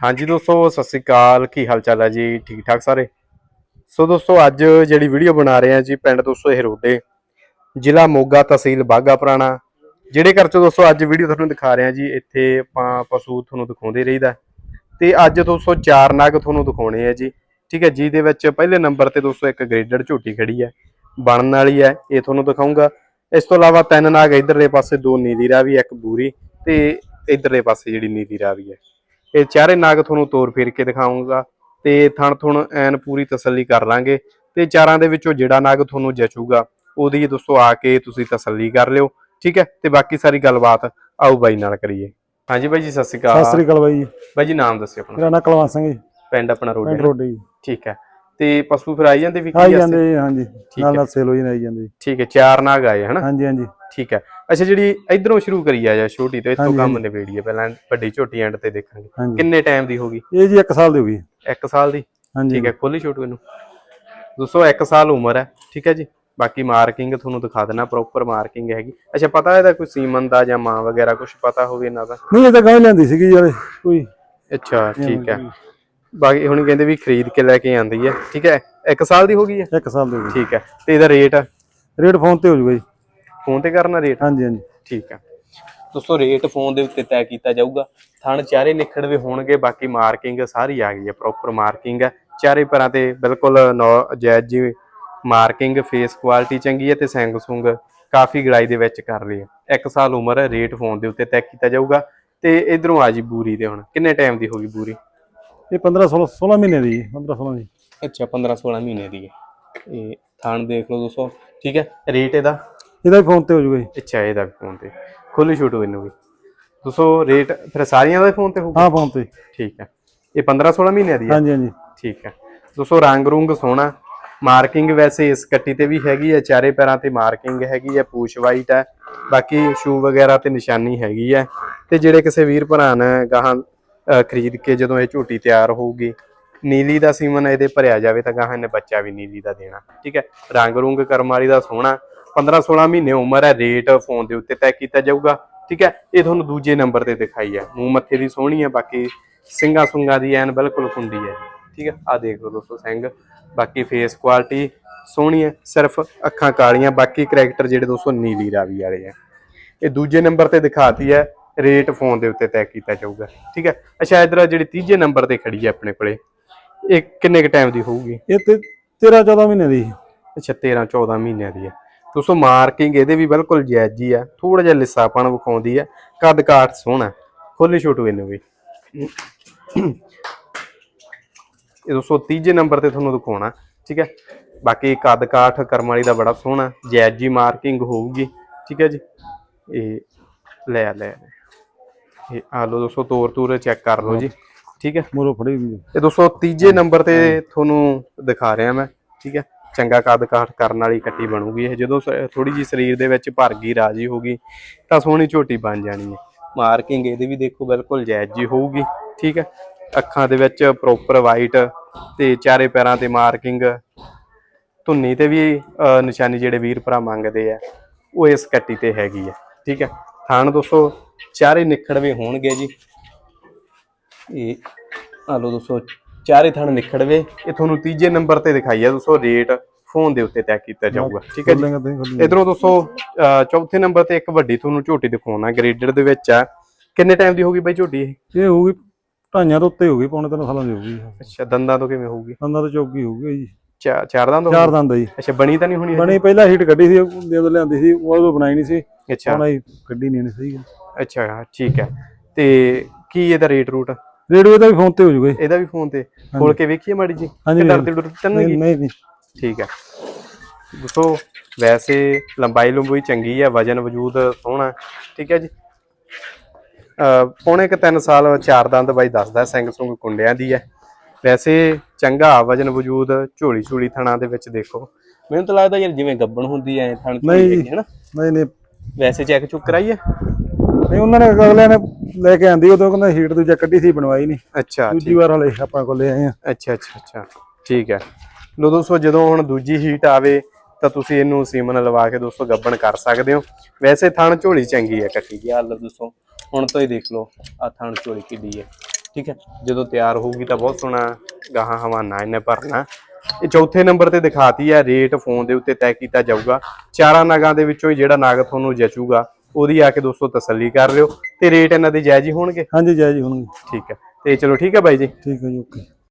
ਹਾਂਜੀ ਦੋਸਤੋ, ਸਤਿ ਸ੍ਰੀ ਅਕਾਲ। ਕੀ ਹਾਲ ਚਾਲ ਹੈ ਜੀ? ਠੀਕ ਠਾਕ ਸਾਰੇ? ਸੋ ਦੋਸਤੋ, ਅੱਜ ਜਿਹੜੀ ਵੀਡੀਓ ਬਣਾ ਰਹੇ ਹਾਂ ਜੀ, ਪਿੰਡ ਦੋਸਤੋ ਹਰੋਡੇ ਜ਼ਿਲ੍ਹਾ ਮੋਗਾ ਤਹਿਸੀਲ ਬਾਗਾ ਪੁਰਾਣਾ। ਜਿਹੜੇ ਘਰ 'ਚੋਂ ਦੋਸਤੋ, ਅੱਜ ਵੀਡੀਓ ਤੁਹਾਨੂੰ ਦਿਖਾ ਰਹੇ ਹਾਂ ਜੀ, ਇੱਥੇ ਆਪਾਂ ਪਸ਼ੂ ਤੁਹਾਨੂੰ ਦਿਖਾਉਂਦੇ ਰਹੀਦਾ। ਤੇ ਅੱਜ ਦੋਸਤੋ, ਚਾਰ ਨਗ ਤੁਹਾਨੂੰ ਦਿਖਾਉਣੇ ਆ ਜੀ। ਠੀਕ ਹੈ ਜੀ ਦੇ ਵਿੱਚ ਪਹਿਲੇ ਨੰਬਰ ਤੇ ਦੋਸਤੋ, ਇੱਕ ਗ੍ਰੇਡਡ ਝੋਟੀ ਖੜੀ ਹੈ। ਬਣਨ ਵਾਲੀ ਹੈ, ਇਹ ਤੁਹਾਨੂੰ ਦਿਖਾਉਂਗਾ ਇਸ ਤੋਂ ਇਲਾਵਾ ਤਿੰਨ ਨਾਗ ਇਧਰਲੇ ਪਾਸੇ, ਦੋ ਨੀਲੀ ਰਾਵੀ, ਇੱਕ ਬੂਰੀ ਤੇ ਇਧਰਲੇ ਪਾਸੇ ਜਿਹੜੀ ਨੀਲੀ ਰਾਵੀ ਹੈ। ਇਹ ਚਾਰੇ ਨਾਗ ਤੁਹਾਨੂੰ ਤੋਰ ਫੇਰ ਕੇ ਦਿਖਾਉਂਗਾ ਤੇ ਥਣ ਥੁਣ ਐਨ ਪੂਰੀ ਤਸੱਲੀ ਕਰ ਲਾਂਗੇ ਤੇ ਚਾਰਾਂ ਦੇ ਵਿੱਚੋਂ ਜਿਹੜਾ ਨਾਗ ਤੁਹਾਨੂੰ ਜਚੂਗਾ ਉਹਦੀ ਦੋਸਤੋ ਆ ਕੇ ਤੁਸੀਂ ਤਸੱਲੀ ਕਰ ਲਿਓ ਠੀਕ ਹੈ? ਤੇ ਬਾਕੀ ਸਾਰੀ ਗੱਲਬਾਤ ਆਓ ਬਾਈ ਨਾਲ ਕਰੀਏ। ਹਾਂਜੀ ਬਾਈ ਜੀ ਸਤਿ ਸ਼੍ਰੀ ਸਤਿ ਅਕਾਲ ਸ੍ਰੀ ਅਕਾਲ ਬਾਈ ਜੀ। ਬਾਈ ਜੀ ਨਾਮ ਦੱਸਿਓ ਆਪਣਾ। ਮੇਰਾ ਨਾਂ ਕੁਲਵੰਤ ਸਿੰਘ ਜੀ। ਪਿੰਡ ਆਪਣਾ ਰੋਡ ਰੋਡੇ ਜੀ। ਠੀਕ ਹੈ। ਤੇ ਪਸ਼ੂ ਫਿਰ ਆਈ ਜਾਂਦੇ ਵੀ ਆਈ ਜਾਂਦੇ ਜੀ, ਹਾਂਜੀ। ਨਾਲ। ਨਾਲ ਸੇਲ ਹੋਈ ਆਈ ਜਾਂਦੇ। ਠੀਕ ਹੈ ਚਾਰ ਨਾਗ ਆਏ ਹਨਾ? ਹਾਂਜੀ ਹਾਂਜੀ। ਠੀਕ ਹੈ। ਅੱਛਾ ਜਿਹੜੀ ਇਧਰੋਂ ਸ਼ੁਰੂ ਕਰੀ ਆ ਜਾਂ ਛੋਟੀ ਤੋਂ ਇੱਥੋਂ ਹਾਂਜੀ, ਕੰਮ। ਨਿਬੇੜੀਏ ਪਹਿਲਾਂ ਵੱਡੀ ਛੋਟੀ ਐਂਡ ਤੇ ਦੇਖਾਂਗੇ। ਹਾਂਜੀ। ਕਿੰਨੇ ਟਾਈਮ ਦੀ ਹੋਗੀ ਇਹ ਜੀ 1 ਸਾਲ ਦੀ ਹੋ ਗਈ। 1 ਸਾਲ ਦੀ? ਹਾਂਜੀ। ਠੀਕ ਹੈ ਖੋਲੀ ਛੋਟੂ ਇਹਨੂੰ। ਦੋਸਤੋ 1 ਸਾਲ ਉਮਰ ਹੈ। ਠੀਕ ਹੈ ਜੀ। ਬਾਕੀ ਮਾਰਕਿੰਗ ਤੁਹਾਨੂੰ ਦਿਖਾ ਦੇਣਾ ਪ੍ਰੋਪਰ ਮਾਰਕਿੰਗ ਹੈਗੀ। ਅੱਛਾ ਪਤਾ ਇਹਦਾ ਕੋਈ ਸੀਮਨ ਦਾ ਜਾਂ ਮਾਂ ਵਗੈਰਾ ਕੁਝ ਪਤਾ ਹੋਵੇ ਇਹਨਾਂ ਦਾ? ਨਹੀਂ ਇਹ ਤਾਂ ਗਾਂ ਲੈਂਦੀ ਸੀਗੀ ਯਾਰ ਕੋਈ। ਅੱਛਾ ਠੀਕ ਹੈ। ਬਾਕੀ ਹੁਣ ਕਹਿੰਦੇ ਵੀ ਖਰੀਦ ਕੇ ਲੈ ਕੇ ਆਂਦੀ ਹੈ ਠੀਕ ਹੈ? 1 ਸਾਲ ਦੀ ਹੋ ਗਈ ਹੈ 1 ਸਾਲ ਦੀ ਠੀਕ ਹੈ। ਤੇ ਇਹਦਾ ਰੇਟ ਰੇਟ ਫੋਨ ਤੇ ਹੋ ਜੂਗਾ ਜੀ। ਫੋਨ ਤੇ ਕਰਨਾ ਰੇਟ ਹਾਂਜੀ ਹਾਂਜੀ। ਠੀਕ ਹੈ ਦੋਸਤੋ ਰੇਟ ਫੋਨ ਦੇ ਉੱਤੇ ਤੈਅ ਕੀਤਾ ਜਾਊਗਾ। ਥਣ ਚਾਰੇ ਨਿਖੜਵੇ ਹੋਣਗੇ ਬਾਕੀ ਮਾਰਕਿੰਗ ਸਾਰੀ ਆ ਗਈ ਹੈ ਪ੍ਰੋਪਰ ਮਾਰਕਿੰਗ ਹੈ ਚਾਰੇ ਪਰਾਂ ਤੇ ਬਿਲਕੁਲ ਨੌ- ਜਾਇਜ਼ ਜੀ ਮਾਰਕਿੰਗ ਫੇਸ ਕੁਆਲਿਟੀ ਚੰਗੀ ਹੈ ਤੇ ਸਿੰਗ ਸੁੰਗ ਕਾਫੀ ਗੜਾਈ ਦੇ ਵਿੱਚ ਕਰ ਲਈ ਹੈ 1 ਸਾਲ ਉਮਰ ਹੈ ਰੇਟ ਫੋਨ ਦੇ ਉੱਤੇ ਤੈਅ ਕੀਤਾ ਜਾਊਗਾ। ਤੇ ਇਧਰੋਂ ਆ ਜੀ ਬੂਰੀ ਦੇ ਹੁਣ। ਕਿੰਨੇ ਟਾਈਮ ਦੀ ਹੋ ਗਈ ਬੂਰੀ? ਇਹ 15 16 16 ਮਹੀਨੇ ਦੀ 15 16 ਦੀ। ਅੱਛਾ 15 16 ਮਹੀਨੇ ਦੀ ਹੈ। ਇਹ ਥਣ ਦੇਖ ਲਓ ਦੋਸਤੋ। ਠੀਕ ਹੈ ਰੇਟ ਇਹਦਾ? ਇਹਦਾ ਵੀ ਫੋਨ ਤੇ ਹੋ ਜੂਗਾ ਜੀ। ਅੱਛਾ ਇਹਦਾ ਵੀ ਫੋਨ ਤੇ। ਖੋਲੀ ਛੋਟੂ ਇਹਨੂੰ ਵੀ ਦੋਸਤੋ ਰੇਟ ਫਿਰ ਸਾਰੀਆਂ ਦਾ ਫੋਨ ਤੇ ਹੋਊਗਾ? ਹਾਂ ਫੋਨ ਤੇ। ਠੀਕ ਹੈ। ਇਹ 15 16 ਮਹੀਨਿਆਂ ਦੀ ਹੈ? ਹਾਂਜੀ ਹਾਂਜੀ। ਠੀਕ ਹੈ। ਦੋਸਤੋ ਰੰਗ ਰੁੰਗ ਸੋਹਣਾ। ਮਾਰਕਿੰਗ ਵੈਸੇ ਇਸ ਕੱਟੀ ਤੇ ਵੀ ਹੈਗੀ ਹੈ ਚਾਰੇ ਪੈਰਾਂ ਤੇ ਮਾਰਕਿੰਗ ਹੈਗੀ ਹੈ ਪੂਛ ਵਾਈਟ ਹੈ। ਬਾਕੀ ਸ਼ੂ ਵਗੈਰਾ ਤੇ ਨਿਸ਼ਾਨੀ ਹੈਗੀ ਹੈ। ਤੇ ਜਿਹੜੇ ਕਿਸੇ ਵੀਰ ਭਰਾ ਨੇ ਗਾਹਾਂ ਖਰੀਦ ਕੇ ਜਦੋਂ ਇਹ ਝੋਟੀ ਤਿਆਰ ਹੋਊਗੀ, ਨੀਲੀ ਦਾ ਸੀਮਨ ਇਹਦੇ ਭਰਿਆ ਜਾਵੇ ਤਾਂ ਗਾਹਾਂ ਨੇ ਬੱਚਾ ਵੀ ਨੀਲੀ ਦਾ ਦੇਣਾ, ਠੀਕ ਹੈ? ਰੰਗ ਰੁੰਗ ਕਰਮਾਰੀ ਦਾ ਸੋਹਣਾ 15 16 ਮਹੀਨੇ ਉਮਰ ਹੈ ਰੇਟ ਫੋਨ ਦੇ ਉੱਤੇ ਤੈਅ ਕੀਤਾ ਜਾਊਗਾ, ਠੀਕ ਹੈ? ਇਹ ਤੁਹਾਨੂੰ ਦੂਜੇ ਨੰਬਰ ਤੇ ਦਿਖਾਈ ਹੈ, ਮੂੰਹ ਮੱਥੇ ਦੀ ਸੋਹਣੀ ਹੈ, ਬਾਕੀ ਸਿੰਘਾਂ ਸੁੰਗਾਂ ਦੀ ਐਨ ਬਿਲਕੁਲ ਖੁੰਡੀ ਹੈ, ਠੀਕ ਹੈ? ਆ ਦੇਖ ਲਓ ਦੋਸਤੋ ਸਿੰਘ, ਬਾਕੀ ਫੇਸ ਕੁਆਲਿਟੀ ਸੋਹਣੀ ਹੈ, ਸਿਰਫ ਅੱਖਾਂ ਕਾਲੀਆਂ, ਬਾਕੀ ਕਰੈਕਟਰ ਜਿਹੜੇ ਦੋਸਤੋ ਨੀਲੀ ਰਾਵੀ ਵਾਲੇ ਆ ਇਹ ਦੂਜੇ ਨੰਬਰ ਤੇ ਦਿਖਾਤੀ ਹੈ ਰੇਟ ਫੋਨ ਦੇ ਉੱਤੇ ਤੈਅ ਕੀਤਾ ਜਾਊਗਾ ਠੀਕ ਹੈ? ਅੱਛਾ ਇਧਰ ਜਿਹੜੀ ਤੀਜੇ ਨੰਬਰ ਤੇ ਖੜੀ ਹੈ ਆਪਣੇ ਕੋਲੇ ਇਹ ਕਿੰਨੇ ਕ ਟਾਈਮ ਦੀ ਹੋਊਗੀ? ਇਹ ਤੇ 13 14 ਮਹੀਨੇ ਦੀ। ਅੱਛਾ 13 14 ਮਹੀਨਿਆਂ ਦੀ ਹੈ। ਦੋਸਤੋ ਮਾਰਕਿੰਗ ਇਹਦੇ ਵੀ ਬਿਲਕੁਲ ਜਾਇਜ਼ ਜੀ ਆ ਥੋੜਾ ਜਿਹਾ ਲਿੱਸਾਪਣ ਵਿਖਾਉਂਦੀ ਹੈ ਕੱਦ ਕਾਠ ਸੋਹਣਾ ਖੋਲੀ ਛੋਟੂ ਇਹਨੂੰ ਵੀ। ਇਹ ਦੋਸਤੋ ਤੀਜੇ ਨੰਬਰ ਤੇ ਤੁਹਾਨੂੰ ਦਿਖਾਉਣਾ ਠੀਕ ਹੈ? ਬਾਕੀ ਕੱਦ ਕਾਠ ਕਰਮ ਵਾਲੀ ਦਾ ਬੜਾ ਸੋਹਣਾ ਜਾਇਜ਼ ਜੀ ਮਾਰਕਿੰਗ ਹੋਊਗੀ ਠੀਕ ਹੈ ਜੀ? ਇਹ ਲੈ ਆ, ਲੈ ਆ, ਆ। ਇਹ ਆ ਲਓ ਦੋਸਤੋ ਤੋਰ ਤੂਰ ਚੈੱਕ ਕਰ ਲਓ ਜੀ। ਠੀਕ ਹੈ? ਮੋਰੋ ਫੜੀ ਵੀ ਇਹ ਦੋਸਤੋ ਤੀਜੇ ਨੰਬਰ ਤੇ ਤੁਹਾਨੂੰ ਦਿਖਾ ਰਿਹਾ ਮੈਂ। ਠੀਕ ਹੈ? ਚੰਗਾ ਕੱਦ ਕਾਠ ਕਰਨ ਵਾਲੀ ਕੱਟੀ ਬਣੂਗੀ ਇਹ। ਜਦੋਂ ਥੋੜੀ ਜੀ ਸਰੀਰ ਦੇ ਵਿੱਚ ਭਰ ਗਈ ਰਾਜੀ ਹੋਗੀ ਤਾਂ ਸੋਹਣੀ ਝੋਟੀ ਬਣ ਜਾਣੀ ਹੈ। ਮਾਰਕਿੰਗ ਇਹਦੇ ਵੀ ਦੇਖੋ ਬਿਲਕੁਲ ਜਾਇਜ਼ ਜੀ ਹੋਊਗੀ। ਠੀਕ ਹੈ? ਅੱਖਾਂ ਦੇ ਵਿੱਚ ਪ੍ਰੋਪਰ ਵਾਈਟ ਤੇ ਚਾਰੇ ਪੈਰਾਂ ਤੇ ਮਾਰਕਿੰਗ। ਧੁੰਨੀ ਤੇ ਵੀ ਨਿਸ਼ਾਨੀ ਜਿਹੜੇ ਵੀਰ ਭਰਾ ਮੰਗਦੇ ਆ ਉਹ ਇਸ ਕੱਟੀ ਤੇ ਹੈਗੀ ਹੈ। ਠੀਕ ਹੈ? ਥਾਣ ਦੋਸਤੋ ਚਾਰੇ ਨਿਖੜਵੇਂ ਹੋਣਗੇ ਜੀ। ਇਹ ਆ ਲਓ ਦੋਸਤੋ ਚਾਰੇ ਥਣ ਨਿਖੜਵੇ। ਇਹ ਤੁਹਾਨੂੰ ਤੀਜੇ ਨੰਬਰ ਤੇ ਦਿਖਾਈ ਦੋਸਤੋ ਰੇਟ ਫੋਨ ਦੇ ਉੱਤੇ ਤੈਅ ਕੀਤਾ ਜਾਊਗਾ। ਠੀਕ ਹੈ ਜੀ? ਇਧਰੋਂ ਦੋਸਤੋ ਚੌਥੇ ਨੰਬਰ ਤੇ ਇੱਕ ਵੱਡੀ ਤੁਹਾਨੂੰ ਝੋਟੀ ਦਿਖਾਉਣਾ ਗ੍ਰੇਡਡ ਦੇ ਵਿੱਚ ਆ। ਕਿੰਨੇ ਟਾਈਮ ਦੀ ਹੋਗੀ ਬਾਈ ਝੋਟੀ ਇਹ? ਇਹ ਹੋਊਗੀ ਢਾਈਆਂ ਤੋਂ ਉੱਤੇ ਹੋ ਗਈ ਪੌਣੇ ਤਿੰਨ ਸਾਲਾਂ ਦੀ ਹੋਊਗੀ। ਅੱਛਾ ਦੰਦਾਂ ਤੋਂ ਕਿਵੇਂ ਹੋਊਗੀ? ਦੰਦਾਂ ਤੋਂ ਚੌਕੀ ਹੋਊਗੀ ਜੀ। ਚਾਰ ਦੰਦ ਚਾਰ? ਦੰਦ ਜੀ। ਅੱਛਾ ਬਣੀ ਤਾਂ ਨਹੀਂ ਹੋਣੀ? ਬਣੀ ਪਹਿਲਾਂ ਹੀਟ ਕੱਢੀ ਸੀ ਜਦੋਂ ਲਿਆਂਦੀ ਸੀ ਉਹ ਉਦੋਂ ਬਣਾਈ ਨਹੀਂ ਸੀ। ਅੱਛਾ। ਹੁਣ ਕੱਢੀ ਨਹੀਂ ਸਹੀ ਅੱਛਾ ਠੀਕ ਹੈ। ਤੇ ਕੀ ਇਹਦਾ ਰੇਟ ਰੂਟ? ਰੇਡੀਓ ਦਾ ਵੀ ਫੋਨ ਤੇ ਹੋ ਜੂਗਾ ਇਹਦਾ ਵੀ ਫੋਨ ਤੇ? ਖੋਲ ਕੇ ਵੇਖੀਏ ਮਾੜੀ ਜੀ ਹਾਂਜੀ, ਕਿ ਡਰਦੇ ਡੁਰਦੇ ਤਾਂ ਨਹੀਂ ਨਹੀਂ ਨਹੀਂ। ਨਹੀਂ ਠੀਕ ਹੈ। ਦੋਸਤੋ ਵੈਸੇ ਲੰਬਾਈ ਲੰਬੂਈ ਚੰਗੀ ਹੈ ਵਜਨ ਵਜੂਦ ਸੋਹਣਾ ਠੀਕ ਹੈ ਜੀ। ਅ ਪੌਣੇ ਕ 3 ਸਾਲ ਚਾਰ ਦੰਦ ਬਾਈ ਦੱਸਦਾ ਸਿੰਘ ਸੁੰਗ ਕੁੰਡਿਆਂ ਦੀ ਹੈ। ਵੈਸੇ ਚੰਗਾ ਵਜਨ ਵਜੂਦ ਝੋਲੀ ਝੋਲੀ ਥਣਾ ਦੇ ਵਿੱਚ ਦੇਖੋ। ਮੈਨੂੰ ਤਾਂ ਲੱਗਦਾ ਯਾਰ ਜਿਵੇਂ ਗੱਬਣ ਹੁੰਦੀ ਐ ਥਣ ਨਹੀਂ ਜੀ। ਹੈਗੀ ਹੈ ਨਾ। ਨਹੀਂ ਨਹੀਂ। ਵੈਸੇ ਚੈੱਕ ਚੁੱਕ ਕਰਾਈਏ। ਨਹੀਂ ਉਹਨਾਂ ਨੇ ਅਗਲਿਆਂ ਨੇ ਲੈ ਕੇ ਆਂਦੀ ਉਦੋਂ ਕਹਿੰਦਾ ਹੀਟ ਦੂਜਾ ਕੱਢੀ ਸੀ ਬਣਵਾਈ ਨਹੀਂ। ਅੱਛਾ ਦੂਜੀ ਵਾਰ ਹਲੇ ਆਪਾਂ ਕੋਲ ਲੈ ਆਏ ਆ ਅੱਛਾ ਅੱਛਾ ਅੱਛਾ। ਠੀਕ ਹੈ। ਲੋ ਦੋਸਤੋ ਜਦੋਂ ਹੁਣ ਦੂਜੀ ਹੀਟ ਆਵੇ ਤਾਂ ਤੁਸੀਂ ਇਹਨੂੰ ਸੀਮਨ ਲਵਾ ਕੇ ਦੋਸਤੋ ਗੱਬਣ ਕਰ ਸਕਦੇ ਹੋ। ਵੈਸੇ ਥਣ ਝੋਲੀ ਚੰਗੀ ਹੈ ਕੱਟੀ ਦੀ। ਹਾਲ ਦੋਸਤੋ ਹੁਣ ਤੋਂ ਹੀ ਦੇਖ ਲਓ ਆ ਥਣ ਝੋਲੀ ਕਿੱਡੀ ਹੈ। ਠੀਕ ਹੈ। ਜਦੋਂ ਤਿਆਰ ਹੋਊਗੀ ਤਾਂ ਬਹੁਤ ਸੋਹਣਾ ਗਾਹਾਂ ਹਵਾਨਾ ਇਹਨੇ ਭਰਨਾ। ਇਹ ਚੌਥੇ ਨੰਬਰ ਤੇ ਦਿਖਾਤੀ ਹੈ ਰੇਟ ਫੋਨ ਦੇ ਉੱਤੇ ਤੈਅ ਕੀਤਾ ਜਾਊਗਾ। ਚਾਰਾਂ ਨਗਾਂ ਦੇ ਵਿੱਚੋਂ ਹੀ ਜਿਹੜਾ ਨਗ ਤੁਹਾਨੂੰ ਜਚੂਗਾ ਉਹਦੀ ਆ ਕੇ ਦੋਸਤੋ ਤਸੱਲੀ ਕਰ ਲਿਓ ਤੇ ਰੇਟ ਇਹਨਾਂ ਦੇ ਜਾਇਜ਼ ਹੀ ਹੋਣਗੇ? ਹਾਂਜੀ ਜੈ ਜੀ ਹੁਣ ਠੀਕ ਹੈ। ਤੇ ਚਲੋ ਠੀਕ ਹੈ ਬਾਈ ਜੀ। ਠੀਕ ਹੈ ਜੀ ਓਕੇ।